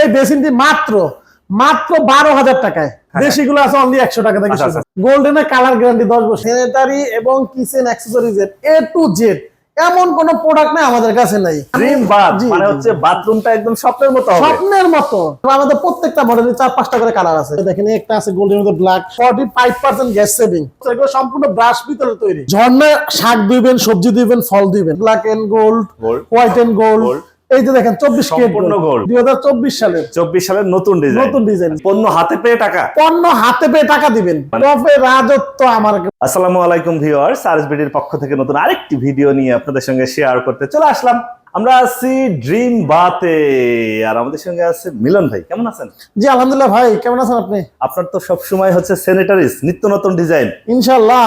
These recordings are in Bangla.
এই বেসিনটি মাত্র মাত্র বারো হাজার টাকায়। দেশিগুলো আছে অনলি একশো টাকা থেকে হ্যাঁ। গোল্ডেনের কালার গ্যারান্টি দশ বছর। স্যানিটারি এবং kitchen accessories A to Z এমন কোন প্রোডাক্ট নাই আমাদের কাছে নাই। ড্রিম বাথ মানে হচ্ছে বাথরুমটা একদম স্বপ্নের মতো হবে। স্বপ্নের মতো। আমাদের প্রত্যেকটা মডেলে চার পাঁচটা করে কালার আছে। দেখেন একটা আছে গোল্ডের মধ্যে black forty five percent gas saving এগুলো সম্পূর্ণ ব্রাশ ভিতরে তৈরি। ঝর্ণায় শাক দিবেন সবজি দিবেন ফল দিবেন black and gold white and gold. এই যে দেখেন চব্বিশ সম্পূর্ণ gold। দুই হাজার চব্বিশ সালের। চব্বিশ সালের নতুন ডিজাইন নতুন ডিজাইন পণ্য হাতে পেয়ে টাকা? পণ্য হাতে পেয়ে টাকা দিবেন। মানে টপে রাজত্ব আমার আসসালামু আলাইকুম ভিউয়ার্স আরএসবিডির পক্ষ থেকে নতুন আরেকটি ভিডিও নিয়ে আপনাদের সঙ্গে শেয়ার করতে চলে আসলাম। আমরা আছি ড্রিম বাতে আর আমাদের সঙ্গে আছে মিলন ভাই। কেমন আছেন? জি আলহামদুলিল্লাহ ভাই কেমন আছেন আপনি? আপনার তো সব সময় হচ্ছে স্যানিটারিজ নিত্য নতুন ডিজাইন ইনশাল্লাহ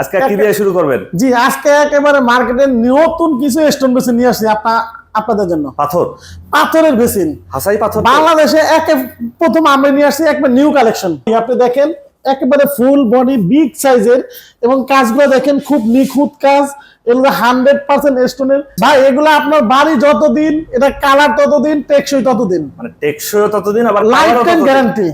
আজকে কি দিয়ে শুরু করবেন? জি আজকে একেবারে মার্কেটে নতুন কিছু স্টোন বেসিন নিয়ে আসছি। আপনা আপনাদের জন্য। পাথর? পাথরের বেসিন। হাসাই পাথর বাংলাদেশে একে প্রথম আমরা নিয়ে আসছি একবার নিউ কালেকশন। আপনি দেখেন একেবারে ফুল বডি বিগ সাইজের এবং কাজগুলো দেখেন খুব নিখুঁত কাজ। এগুলো হান্ড্রেড পার্সেন্ট স্টোনের ভাই এগুলো আপনার বাড়ি যতদিন এটা কালার ততদিন টেকসই ততদিন। মানে টেকসই ততদিন আবার লাইফ টাইম গ্যারান্টি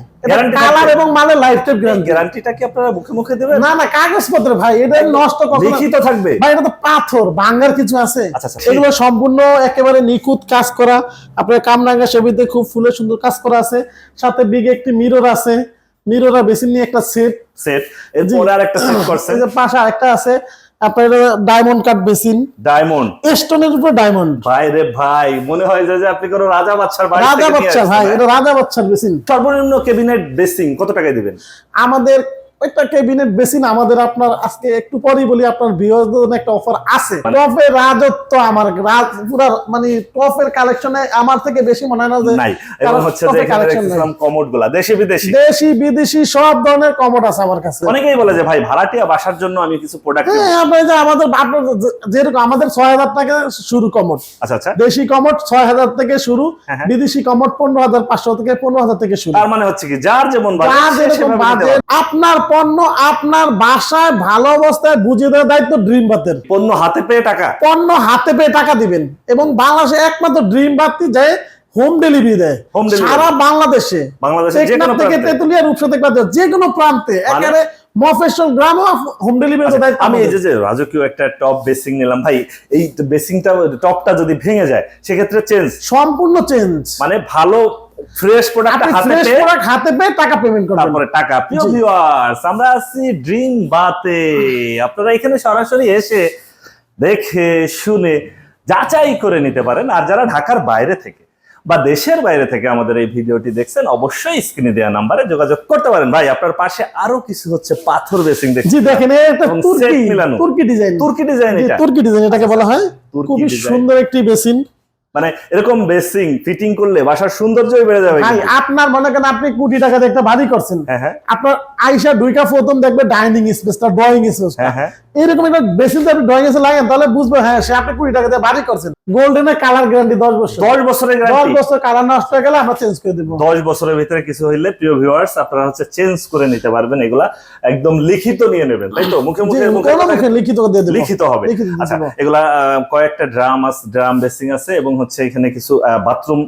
কালার এবং মালের লাইফ টাইম গ্যারান্টি গ্যারান্টিটা কি আপনারা মুখে মুখে দেবেন? না না কাগজপত্র ভাই এটা নষ্ট লিখিত থাকবে। ভাই এটা তো পাথর ভাঙ্গার কিছু আছে। আচ্ছা, আচ্ছা, এগুলো সম্পূর্ণ একেবারে নিখুঁত কাজ করা। আপনার কামরাঙ্গা সেবিতে খুব ফুলের সুন্দর কাজ করা আছে। সাথে বিগ একটি মিরর আছে। মিরর বেসিন নিয়ে একটা সেট সেট এরপরে আর একটা সেট করছে। এই যে পাশে আরেকটা আছে। আপনার ডায়মন্ড কাট বেসিন। ডায়মন্ড এস্টোনের উপর ডায়মন্ড ভাই রে ভাই মনে হয় যে আপনি কোনো রাজা বাচ্চার বাড়ি রাজা বাচ্চা ভাই? এটা রাজা বাচ্চার বেসিন। সর্বনিম্ন কেবিনেট বেসিন কত টাকায় দিবেন? আমাদের একটা বেসিন আমাদের আপনার আজকে একটু পরেই বলি আপনার ভিউয়ারদের একটা অফার আছে। রাজত্ব আমার রাজ- পুরা মানে টপের কালেকশনে আমার থেকে বেশি মনে হয় না যে নাই। এবং হচ্ছে যে এখানে দেশি বিদেশি। দেশি বিদেশি সব ধরনের কমোড আছে আমার কাছে। অনেকেই বলে যে ভাই ভাড়াটিয়া বাসার জন্য আমি কিছু প্রোডাক্ট হ্যাঁ আপনি যে আমাদের আপনার যেরকম আমাদের ছয় হাজার টাকা শুরু কমোড আচ্ছা আচ্ছা। দেশি কমোড ছয় হাজার থেকে শুরু হ্যাঁ, হ্যাঁ। বিদেশি কমোড পনেরো হাজার পাঁচশো থেকে পনেরো হাজার থেকে শুরু। তার মানে হচ্ছে কি যার যেমন বাজেট। আপনার পণ্য আপনার বাসায় ভালো অবস্থায় বুঝিয়ে দেওয়ার দায়িত্ব ড্রিম বাতের। পণ্য হাতে পেয়ে টাকা। পণ্য হাতে পেয়ে টাকা দিবেন এবং বাংলাদেশে একমাত্র ড্রিম বাতি যায় হোম ডেলিভারি দেয়। সারা বাংলাদেশে। থেকে প্রান্তে। তেতুলিয়া রূপসা থেকে যে কোনো প্রান্তে একেবারে মফেশ্বর গ্রামও হোম ডেলিভারি আচ্ছা, আমি এই যে রাজকীয় একটা টপ বেসিং নিলাম ভাই এই বেসিংটা টপটা যদি ভেঙে যায় সেক্ষেত্রে চেঞ্জ। সম্পূর্ণ চেঞ্জ। মানে ভালো ফ্রেশ প্রোডাক্ট হাতে পেয়ে প্রোডাক্ট হাতে পেয়ে টাকা পেমেন্ট করবেন। তারপরে টাকা। প্রিয় ভিউয়ার্স আমরা আছি ড্রিম বাতে। আপনারা এখানে সরাসরি এসে দেখে শুনে যাচাই করে নিতে পারেন। আর যারা ঢাকার বাইরে থেকে বা দেশের বাইরে থেকে আমাদের এই ভিডিওটি দেখছেন অবশ্যই স্ক্রিনে দেওয়া নাম্বারে যোগাযোগ করতে পারেন। ভাই আপনার পাশে আরও কিছু হচ্ছে পাথর বেসিং দেখছি দেখেন এবং তুর্কি মিলানো। তুর্কি ডিজাইন তুর্কি ডিজাইন এটা। তুর্কি ডিজাইন এটাকে বলা হয়। তুর্কি খুবই সুন্দর একটি বেসিন মানে এরকম বেসিং ফিটিং করলে বাসার সৌন্দর্যই বেড়ে যাবে ভাই আপনার মনে করেন আপনি কোটি টাকা একটা বাড়ি করছেন। হ্যাঁ হ্যাঁ। আপনার আইসা দুইটা প্রথম দেখবে ডাইনিং স্পেসটা ড্রয়িং স্পেস হ্যাঁ হ্যাঁ। এরকম একটা বেসিন আপনি ড্রয়িং এসে লাগেন তাহলে বুঝবে হ্যাঁ সে আপনি কুড়ি টাকা দিয়ে বাড়ি করছেন। গোল্ডেনের কালার গ্যারান্টি দশ বছর। দশ বছরের দশ বছর কালার নষ্ট হয়ে গেলে আমরা চেঞ্জ করে দেবো। দশ বছরের ভিতরে কিছু হইলে প্রিয় ভিউয়ার্স আপনারা হচ্ছে চেঞ্জ করে নিতে পারবেন এগুলা। একদম লিখিত নিয়ে নেবেন তাই তো? মুখে মুখে মুখে লিখিত দিয়ে দেবো। লিখিত হবে। আচ্ছা এগুলা কয়েকটা ড্রাম আছে ড্রাম বেসিং আছে এবং হচ্ছে এখানে কিছু বাথরুম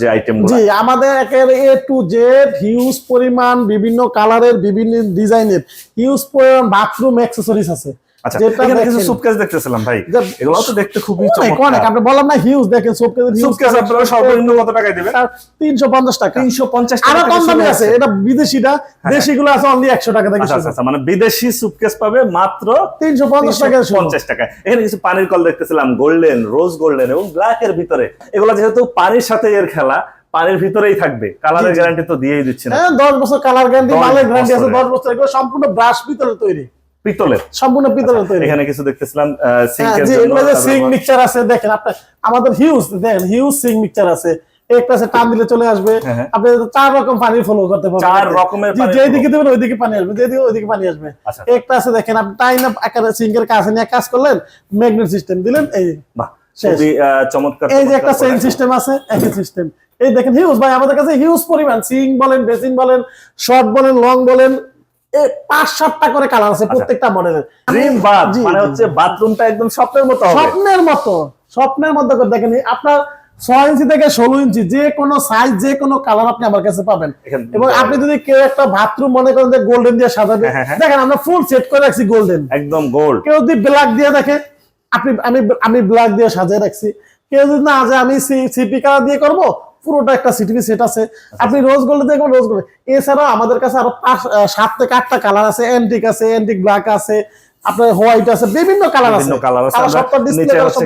যে আইটেম জি আমাদের একেবারে এ টু জেড হিউজ পরিমাণ বিভিন্ন কালারের বিভিন্ন ডিজাইনের হিউজ পরিমাণ বাথরুম অ্যাক্সেসরিজ আছে। আচ্ছা এখানে কিছু দেখেন- দেখতেছিলাম ভাই। এগুলো তো দেখতে খুবই অনেক অনেক। আপনি বললাম না হিউজ দেখেন সবকেজের হিউজ আপনারা সর্বনিম্ন কত টাকায় দিবেন? তিনশো পঞ্চাশ টাকা। তিনশো পঞ্চাশ আরও কম দামে আছে এটা বিদেশিটা। দেশিগুলো আছে অনলি একশো টাকা থেকে আচ্ছা আচ্ছা মানে বিদেশি সুটকেস পাবে মাত্র তিনশো পঞ্চাশ টাকা শুরু। পঞ্চাশ টাকা এখানে কিছু পানির কল দেখতেছিলাম গোল্ডেন রোজ গোল্ডেন এবং ব্ল্যাক এর ভিতরে। এগুলো যেহেতু পানির সাথে এর খেলা পানির ভিতরেই থাকবে। কালারের। গ্যারান্টি তো দিয়েই দিচ্ছে না। হ্যাঁ দশ বছর কালার গ্যারান্টি মালের গ্যারান্টি আছে বছরের। দশ বছর এগুলো সম্পূর্ণ ব্রাশ ভিতরে তৈরি। পিতলের। সম্পূর্ণ পিতলের তৈরি। এখানে কিছু দেখতেছিলাম হ্যাঁ, সিঙ্কের জন্য এগুলো যে সিং মিক্সচার আছে দেখেন আপনার আমাদের হিউজ দেখেন হিউজ সিং মিক্সচার আছে। একটা আছে টান দিলে চলে আসবে। হ্যাঁ, হ্যাঁ। আপনি চার রকম পানি ফলো করতে পারবেন চার রকমের যেদিকে। দেবেন ওইদিকে পানি আসবে যেদিকে ওইদিকে পানি আসবে। আচ্ছা। একটা আছে দেখেন আপনি টাইম আকারে সিঙ্কের কাছে নিয়ে কাজ করলেন ম্যাগনেট সিস্টেম দিলেন এই বাহ খুবই চমৎকার এই যে একটা চেইন সিস্টেম আছে একই সিস্টেম এই দেখেন হিউজ ভাই আমাদের কাছে হিউজ পরিমাণ সিং বলেন বেসিন বলেন শর্ট বলেন লং বলেন পাঁচ সাতটা করে কালার আছে প্রত্যেকটা মডেলের ড্রিম বাথ মানে হচ্ছে বাথরুমটা একদম স্বপ্নের মতো স্বপ্নের মতো স্বপ্নের মতো করে দেখেন আপনার ছয় ইঞ্চি থেকে ষোলো ইঞ্চি যে কোনো সাইজ যে কোনো কালার আপনি আমার কাছে পাবেন। এবং আপনি যদি কেউ একটা বাথরুম মনে করেন যে গোল্ডেন দিয়ে সাজাবে হ্যাঁ, হ্যাঁ। দেখেন আমরা ফুল সেট করে রাখছি গোল্ডেন একদম গোল্ড কেউ যদি ব্ল্যাক দিয়ে দেখে আপনি আমি আমি ব্ল্যাক দিয়ে সাজিয়ে রাখছি কেউ যদি না যে আমি সিপি কালার দিয়ে করব? পুরোটা একটা সিটিভি সেট আছে। আপনি রোজ গোল্ড দিয়ে করবেন রোজ গোল্ড এছাড়াও আমাদের কাছে আরও সাত থেকে আটটা কালার আছে। অ্যান্টিক আছে অ্যান্টিক ব্ল্যাক আছে আপনার হোয়াইট আছে বিভিন্ন কালার আছে। কালার আছে।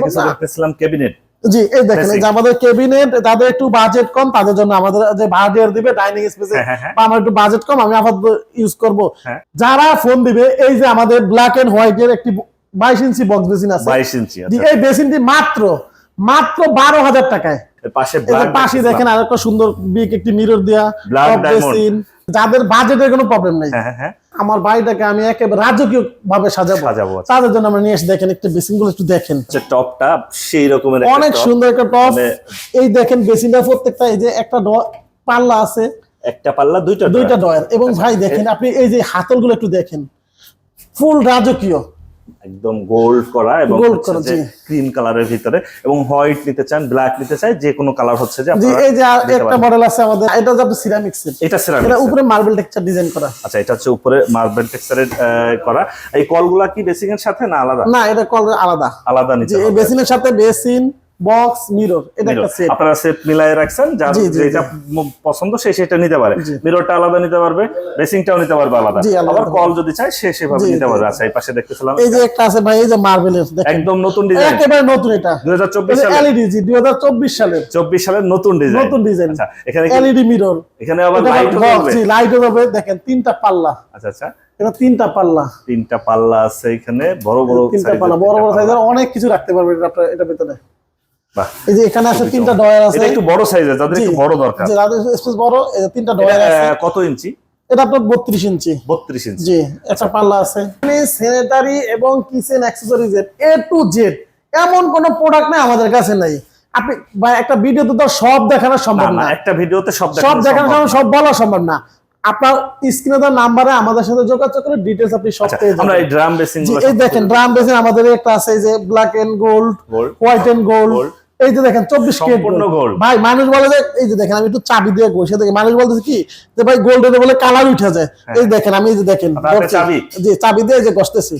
কিছু দেখতেছিলাম ক্যাবিনেট জি এই দেখেন যে আমাদের কেবিনেট তাদের একটু বাজেট কম তাদের জন্য আমাদের যে ভাড়াটিয়ার দিবে ডাইনিং স্পেসে হ্যাঁ, হ্যাঁ, হ্যাঁ। বা আমার একটু বাজেট কম আমি আপাতত ইউজ করব। হ্যাঁ। যারা ফোন দিবে এই যে আমাদের ব্ল্যাক এন্ড হোয়াইট এর একটি বাইশ ইঞ্চি বক্স বেসিন আছে। বাইশ ইঞ্চি আচ্ছা। এই বেসিনটি মাত্র মাত্র বারো হাজার টাকায়। পাশে দেখেন আর একটা সুন্দর বিগ একটি মিরর দেয়া basin, যাদের বাজেটের কোনো প্রবলেম নেই। হ্যাঁ হ্যাঁ হ্যাঁ। আমার বাড়িটাকে আমি একেবারে রাজকীয় ভাবে সাজাবো। সাজাবো, আচ্ছা। তাদের জন্য আমরা নিয়ে এসে দেখেন একটু বেসিনগুলো একটু দেখেন। টপটা সেই রকমের অনেক সুন্দর একটা টপ মানে- এই দেখেন বেসিনটা প্রত্যেকটা এই যে একটা পাল্লা আছে। একটা পাল্লা দুইটা দুইটা। ডয়ার এবং ভাই দেখেন আপনি এই যে হাতলগুলো একটু দেখেন। ফুল রাজকীয়। একদম গোল্ড করা এবং। ক্রিম কালারের ভিতরে এবং হোয়াইট নিতে চান ব্ল্যাক নিতে চাই যে কোনো কালার হচ্ছে যে জি এই যে একটা মডেল আছে আমাদের এটা হচ্ছে সিরামিক সিরামিক্স এটা সিরামিক এটা উপরে মার্বেল টেক্সচার ডিজাইন করা। আচ্ছা এটা হচ্ছে উপরে মার্বেল টেক্সচারের করা। এই কলগুলা কি বেসিং এর সাথে না আলাদা? না এটা কল আলাদা। আলাদা নিতে এই বেসিং বেসিনের সাথে বেসিন বক্স মিরর এটা একটা সেট আপনারা সেট রাখছেন যার যেটা পছন্দ সে সেটা নিতে পারে। মিররটা আলাদা নিতে পারবে বেসিংটাও নিতে পারবে আলাদা। আবার কল যদি চায় সে সেভাবে নিতে পারবে। আচ্ছা এই পাশে দেখতেছিলাম। এই যে একটা আছে ভাই এই যে মার্বেলের দেখেন। একদম নতুন ডিজাইন একেবারে নতুন এটা। দুই হাজার চব্বিশ সালে এলইডি জি দুই হাজার চব্বিশ সালের। চব্বিশ সালের নতুন ডিজাইন নতুন ডিজাইন আচ্ছা এখানে এলইডি মিরর এখানে আবার লাইট হবে জি লাইটও হবে দেখেন তিনটা পাল্লা। আচ্ছা আচ্ছা। এটা তিনটা পাল্লা। তিনটা পাল্লা আছে এখানে বড় বড় তিনটা পাল্লা বড় বড় সাইজের অনেক কিছু রাখতে পারবেন এটা এটা ভিতরে। এই যে এখানে আছে তিনটা ডয়ার আছে। এটা একটু বড় সাইজের যাদের একটু বড় দরকার। স্পেস বড় এই যে তিনটা ডয়ার আছে। কত ইঞ্চি? এটা আপনার বত্রিশ ইঞ্চি। বত্রিশ ইঞ্চি। জি একটা পাল্লা আছে। স্যানিটারি এবং kitchen accessories A to Z এমন কোন প্রোডাক্ট নাই আমাদের কাছে নাই। আপনি বা একটা ভিডিওতে তো সব দেখানো সম্ভব না একটা ভিডিওতে সব সব দেখানো সম্ভব, সব বলা সম্ভব না। আপনার স্ক্রিনে দেওয়া নাম্বারে আমাদের সাথে যোগাযোগ করে ডিটেলস আপনি সব আচ্ছা, পেয়ে আমরা এই ড্রাম বেসিং জি, এই দেখেন ড্রাম বেসিন আমাদের একটা আছে যে black and gold white and gold এই যে দেখেন চব্বিশ সম্পূর্ণ। ভাই মানুষ বলে যে এই যে দেখেন আমি একটু চাবি দিয়ে দেখি মানুষ বলতেছে কি যে ভাই গোল্ডেন বলে কালার উঠে যায়। এই দেখেন আমি এই যে দেখেন। চাবি? জি চাবি দিয়ে যে বসতেছি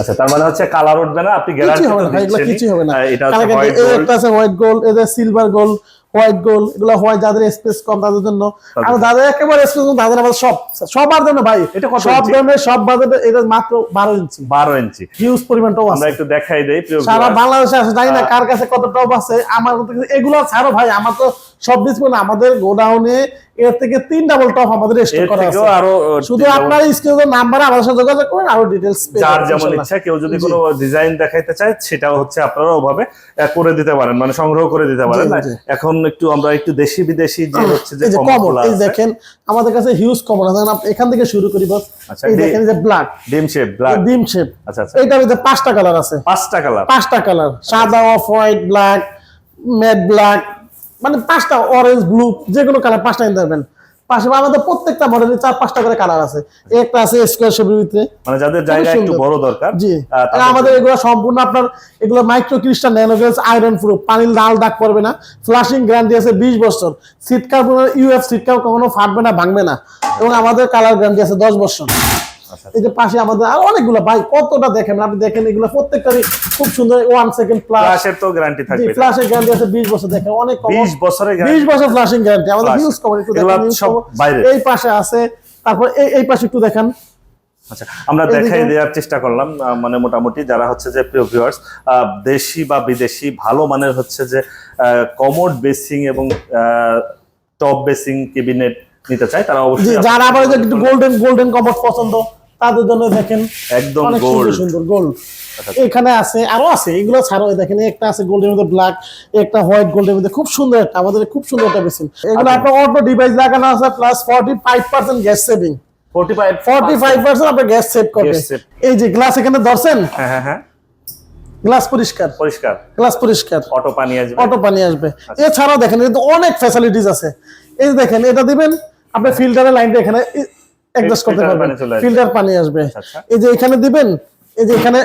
আচ্ছা তার মানে হচ্ছে কালার উঠবে না আপনি গ্যারান্টি কিছুই হবে না এগুলো কিছুই হবে না। এটা হচ্ছে হোয়াইট গোল্ড এই সিলভার গোল্ড হোয়াইট গোল্ড এগুলো হোয়াইট যাদের স্পেস কম তাদের জন্য। আর যাদের একেবারে স্পেস কম তাদের আবার সব সবার জন্য ভাই এটা কত সব ধরনের সব এটা মাত্র বারো ইঞ্চি বারো ইঞ্চি হিউজ পরিমাণটাও আমরা আছে। একটু দেখাই দেই সারা বাংলাদেশে আছে জানি না কার কাছে কত টপ আছে আমার কিন্তু এগুলো ছাড়ো ভাই আমার তো সব ডিসপ্লে আমাদের গোডাউনে এর থেকে তিন ডাবল টপ আমাদের স্টক করা আছে। আরও শুধু আপনার স্ক্রিনের নাম্বারে আমার সাথে যোগাযোগ করুন আরও ডিটেলস যার যেমন ইচ্ছা কেউ যদি কোনো ডিজাইন দেখাইতে চায় সেটাও হচ্ছে আপনারা ওভাবে করে দিতে পারেন মানে সংগ্রহ করে দিতে পারেন। এখন একটু আমরা একটু দেশি বিদেশি যে হচ্ছে যে কমন এই দেখেন আমাদের কাছে হিউজ কমন আছে। এখান থেকে শুরু করি বস আচ্ছা, এই দেখেন যে ব্ল্যাক ডিম শেপ ব্ল্যাক ডিম শেপ আচ্ছা আচ্ছা। এইটা মধ্যে পাঁচটা কালার আছে। পাঁচটা কালার পাঁচটা কালার সাদা off white black matte black মানে পাঁচটা অরেঞ্জ ব্লু যে কোনো কালার পাঁচটা নিতে পারবেন। আমাদের প্রত্যেকটা মডেলে চার পাঁচটা করে কালার আছে। একটা আছে স্কোয়ার শেপের ভিতরে। মানে যাদের জায়গা একটু বড় দরকার জি। আমাদের এগুলো সম্পূর্ণ আপনার এগুলো micro crystal nanograce iron proof পানির লাল দাগ পড়বে না। ফ্লাশিং গ্যারান্টি আছে বিশ বছর। Seat carbon UF seat carbon কখনো ফাটবে না ভাঙবে না। এবং আমাদের কালার গ্যারান্টি আছে দশ বছর। এই যে পাশে আমাদের আর অনেকগুলো ভাই কতটা দেখেন? আপনি দেখেন এগুলো প্রত্যেকটারই খুব সুন্দর ওয়ান সেকেন্ড প্লাস ফ্ল্যাশের তো গ্যারান্টি থাকবে। ফ্লাশের গ্যারান্টি আছে বিশ বছর দেখেন অনেক কম বিশ বছরের বিশ গ্যারান্টি বছর ফ্লাশিং গ্যারান্টি আমাদের। হিউজ কভার একটু দেখেন। এই পাশে আছে তারপর এই এই পাশে একটু দেখেন। আচ্ছা আমরা দেখাই দেওয়ার চেষ্টা করলাম মানে মোটামুটি যারা হচ্ছে যে প্রিয় ভিউয়ার্স দেশি বা বিদেশি ভালো মানের হচ্ছে যে কমোড বেসিং এবং টপ বেসিং কেবিনেট নিতে চায় তারা অবশ্যই যারা আবার একটু গোল্ডেন গোল্ডেন কমফর্ট পছন্দ তাদের জন্য দেখেন একদম অনেক সুন্দর গোল্ড সুন্দর গোল্ড আচ্ছা। এখানে আছে আরও আছে এগুলো ছাড়াও এই দেখেন একটা আছে গোল্ডের মধ্যে ব্ল্যাক একটা হোয়াইট গোল্ডের মধ্যে। খুব সুন্দর একটা আমাদের খুব সুন্দর একটা বেসিন এগুলো আচ্ছা। আপনার অটো ডিভাইস লাগানো আছে plus forty five percent gas saving forty five forty five percent আপনার গ্যাস সেভ করবে এই যে গ্লাস এখানে ধরছেন? হ্যাঁ হ্যাঁ হ্যাঁ। গ্লাস পরিষ্কার। পরিষ্কার। গ্লাস পরিষ্কার। অটো পানি আসবে। অটো পানি আসবে। আচ্ছা। এছাড়াও দেখেন অনেক ফ্যাসিলিটিস আছে। এই দেখেন এটা দিবেন আপনি ফিল্টারের লাইনটা এখানে অ্যাডজাস্ট করতে পারবেন। ফিল্টার পানি আসবে। আচ্ছা। এই যে এখানে দিবেন এই যে এখানে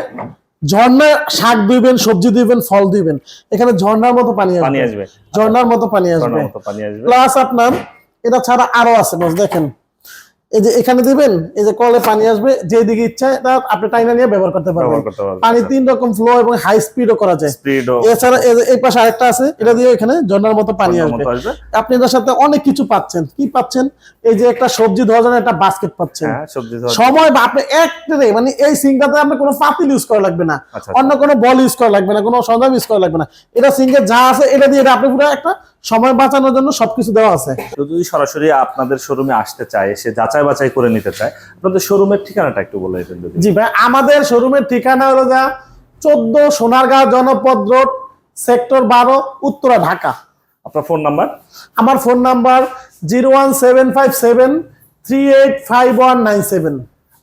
ঝর্ণা শাক দিবেন সবজি দিবেন ফল দিবেন এখানে ঝর্ণার মতো পানি আসবে। আসবে। ঝর্ণার মতো পানি আসবে। ঝর্ণার মতো পানি আসবে। প্লাস আপনার এটা ছাড়া আরও আছে দেখেন। এই যে এখানে দিবেন এই যে কলে পানি আসবে যেদিকে ইচ্ছা এটা আপনি টাইনা নিয়ে ব্যবহার করতে পারবেন। পানি তিন রকম ফ্লো এবং হাই স্পিডও করা যায়। এছাড়া এই পাশে আরেকটা আছে এটা দিয়ে এখানে ঝর্ণার মতো পানি আসবে। আপনি এটার সাথে অনেক কিছু পাচ্ছেন। কি পাচ্ছেন? এই যে একটা সবজি একটা বাস্কেট পাচ্ছেন। হ্যাঁ সময় বা আপনি এক ট্রে মানে এই সিঙ্কটাতে আপনার কোনো পাতিল ইউজ করা লাগবে না। আচ্ছা, অন্য কোনো বল ইউজ করা লাগবে না কোনো সরঞ্জাম ইউজ করা লাগবে না। এটা সিঙ্কে যা আছে এটা দিয়ে এটা আপনি পুরো একটা সময় বাঁচানোর জন্য সবকিছু দেওয়া আছে। যদি সরাসরি আপনাদের শোরুমে আসতে চায় সে যাচাই বাছাই করে নিতে চায়। আপনাদের শোরুমের ঠিকানাটা একটু বলে দিতেন জি ভাই আমাদের শোরুমের ঠিকানা হলো যা চোদ্দ সোনারগাঁও জনপদ রোড সেক্টর বারো উত্তরা ঢাকা। আপনার ফোন নাম্বার আমার phone number zero one seven five seven three eight five one nine seven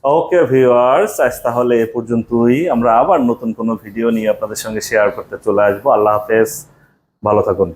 okay viewers আজ তাহলে এ পর্যন্তই। আমরা আবার নতুন কোনো ভিডিও নিয়ে আপনাদের সঙ্গে শেয়ার করতে চলে আসব। আল্লাহ হাফেজ। ভালো থাকুন।